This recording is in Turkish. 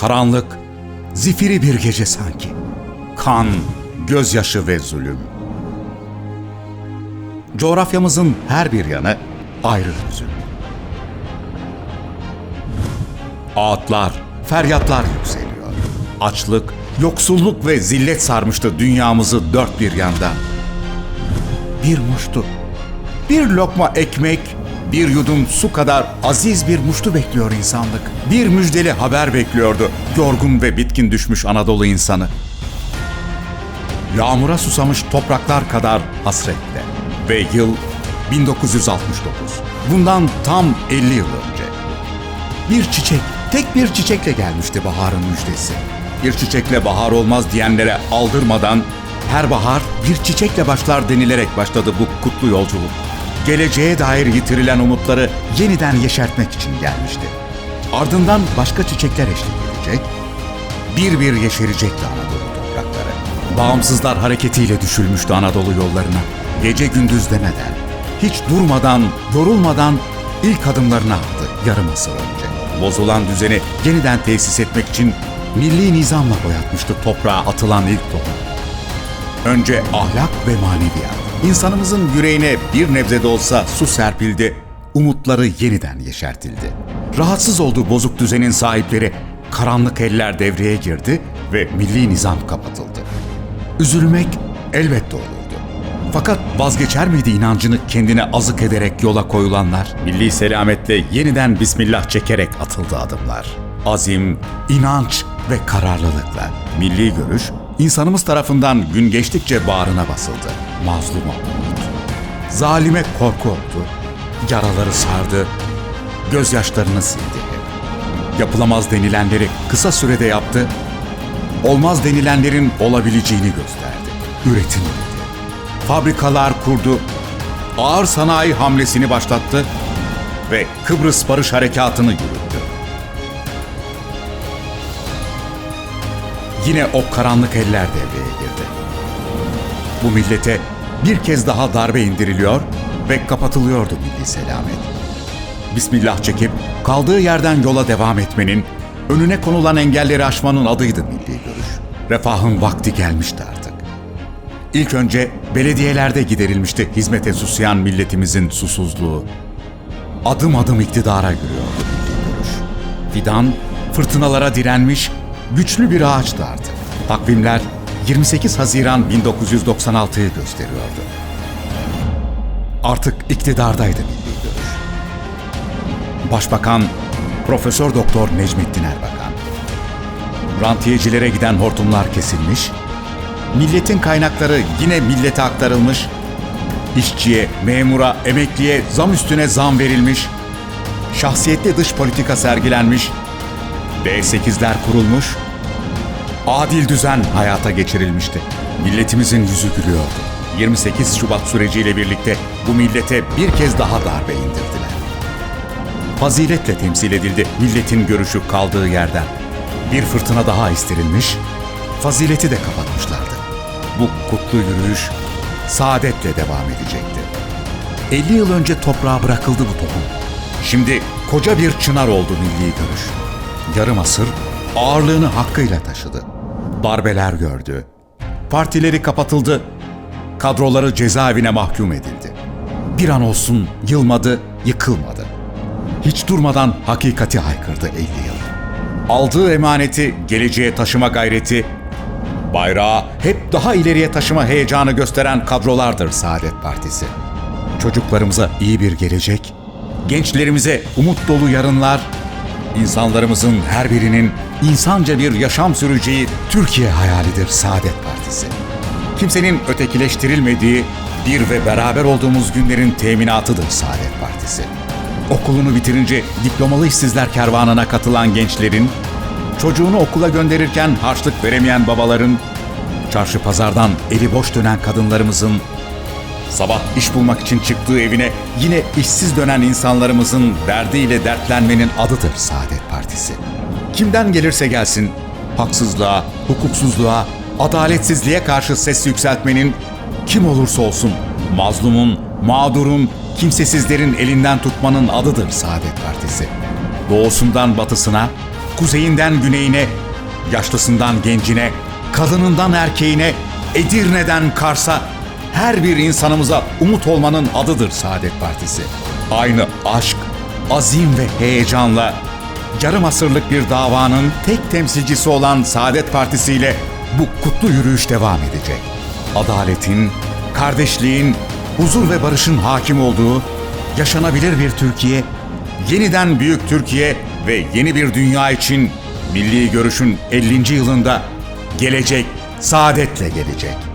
Karanlık, zifiri bir gece sanki. Kan, gözyaşı ve zulüm. Coğrafyamızın her bir yanı ayrı hüzün. Ağıtlar, feryatlar yükseliyor. Açlık, yoksulluk ve zillet sarmıştı dünyamızı dört bir yandan. Bir muştu, bir lokma ekmek, bir yudum su kadar aziz bir muştu bekliyor insanlık. Bir müjdeli haber bekliyordu yorgun ve bitkin düşmüş Anadolu insanı. Yağmura susamış topraklar kadar hasretle. Ve yıl 1969. Bundan tam 50 yıl önce. Bir çiçek, tek bir çiçekle gelmişti baharın müjdesi. Bir çiçekle bahar olmaz diyenlere aldırmadan her bahar bir çiçekle başlar denilerek başladı bu kutlu yolculuk. Geleceğe dair yitirilen umutları yeniden yeşertmek için gelmişti. Ardından başka çiçekler eşlik edecek, bir bir yeşerecekti Anadolu toprakları. Bağımsızlar hareketiyle düşülmüştü Anadolu yollarına. Gece gündüz demeden, hiç durmadan, yorulmadan ilk adımlarını attı yarım asır önce. Bozulan düzeni yeniden tesis etmek için milli nizamla boyatmıştı toprağa atılan ilk tohum. Önce ahlak ve maneviyat. İnsanımızın yüreğine bir nebze de olsa su serpildi, umutları yeniden yeşertildi. Rahatsız olduğu bozuk düzenin sahipleri karanlık eller devreye girdi ve milli nizam kapatıldı. Üzülmek elbette olurdu. Fakat vazgeçer miydi inancını kendine azık ederek yola koyulanlar? Milli selamette yeniden bismillah çekerek atıldı adımlar. Azim, inanç ve kararlılıkla milli görüş insanımız tarafından gün geçtikçe bağrına basıldı. Mazlum umut. Zalime korku oldu. Yaraları sardı. Gözyaşlarını sildi. Yapılamaz denilenleri kısa sürede yaptı. Olmaz denilenlerin olabileceğini gösterdi. Üretim üretti. Fabrikalar kurdu. Ağır sanayi hamlesini başlattı ve Kıbrıs Barış Harekatı'nı yürüttü. Yine o karanlık eller devreye girdi. Bu millete bir kez daha darbe indiriliyor ve kapatılıyordu milli selamet. Bismillah çekip kaldığı yerden yola devam etmenin, önüne konulan engelleri aşmanın adıydı milli görüş. Refahın vakti gelmişti artık. İlk önce belediyelerde giderilmişti hizmete susayan milletimizin susuzluğu. Adım adım iktidara yürüyordu milli görüş. Fidan fırtınalara direnmiş güçlü bir ağaçtı artık. Takvimler 28 Haziran 1996'yı gösteriyordu. Artık iktidardaydı milli görüş. Başbakan Profesör Doktor Necmettin Erbakan. Rantiyecilere giden hortumlar kesilmiş, milletin kaynakları yine millete aktarılmış, işçiye, memura, emekliye zam üstüne zam verilmiş, şahsiyetli dış politika sergilenmiş, D8'ler kurulmuş, adil düzen hayata geçirilmişti. Milletimizin yüzü gülüyordu. 28 Şubat süreciyle birlikte bu millete bir kez daha darbe indirdiler. Faziletle temsil edildi milletin görüşü kaldığı yerden. Bir fırtına daha istirilmiş, fazileti de kapatmışlardı. Bu kutlu yürüyüş saadetle devam edecekti. 50 yıl önce toprağa bırakıldı bu tohum. Şimdi koca bir çınar oldu milli görüş. Yarım asır ağırlığını hakkıyla taşıdı. Darbeler gördü. Partileri kapatıldı. Kadroları cezaevine mahkum edildi. Bir an olsun yılmadı, yıkılmadı. Hiç durmadan hakikati haykırdı 50 yıl. Aldığı emaneti geleceğe taşıma gayreti, bayrağı hep daha ileriye taşıma heyecanı gösteren kadrolardır Saadet Partisi. Çocuklarımıza iyi bir gelecek, gençlerimize umut dolu yarınlar, insanlarımızın her birinin insanca bir yaşam süreceği Türkiye hayalidir Saadet Partisi. Kimsenin ötekileştirilmediği bir ve beraber olduğumuz günlerin teminatıdır Saadet Partisi. Okulunu bitirince diplomalı işsizler kervanına katılan gençlerin, çocuğunu okula gönderirken harçlık veremeyen babaların, çarşı pazardan eli boş dönen kadınlarımızın, sabah iş bulmak için çıktığı evine yine işsiz dönen insanlarımızın derdiyle dertlenmenin adıdır Saadet Partisi. Kimden gelirse gelsin, haksızlığa, hukuksuzluğa, adaletsizliğe karşı ses yükseltmenin kim olursa olsun mazlumun, mağdurun, kimsesizlerin elinden tutmanın adıdır Saadet Partisi. Doğusundan batısına, kuzeyinden güneyine, yaşlısından gencine, kadınından erkeğine, Edirne'den Kars'a her bir insanımıza umut olmanın adıdır Saadet Partisi. Aynı aşk, azim ve heyecanla yarım asırlık bir davanın tek temsilcisi olan Saadet Partisi ile bu kutlu yürüyüş devam edecek. Adaletin, kardeşliğin, huzur ve barışın hakim olduğu, yaşanabilir bir Türkiye, yeniden büyük Türkiye ve yeni bir dünya için Milli Görüş'ün 50. yılında gelecek saadetle gelecek.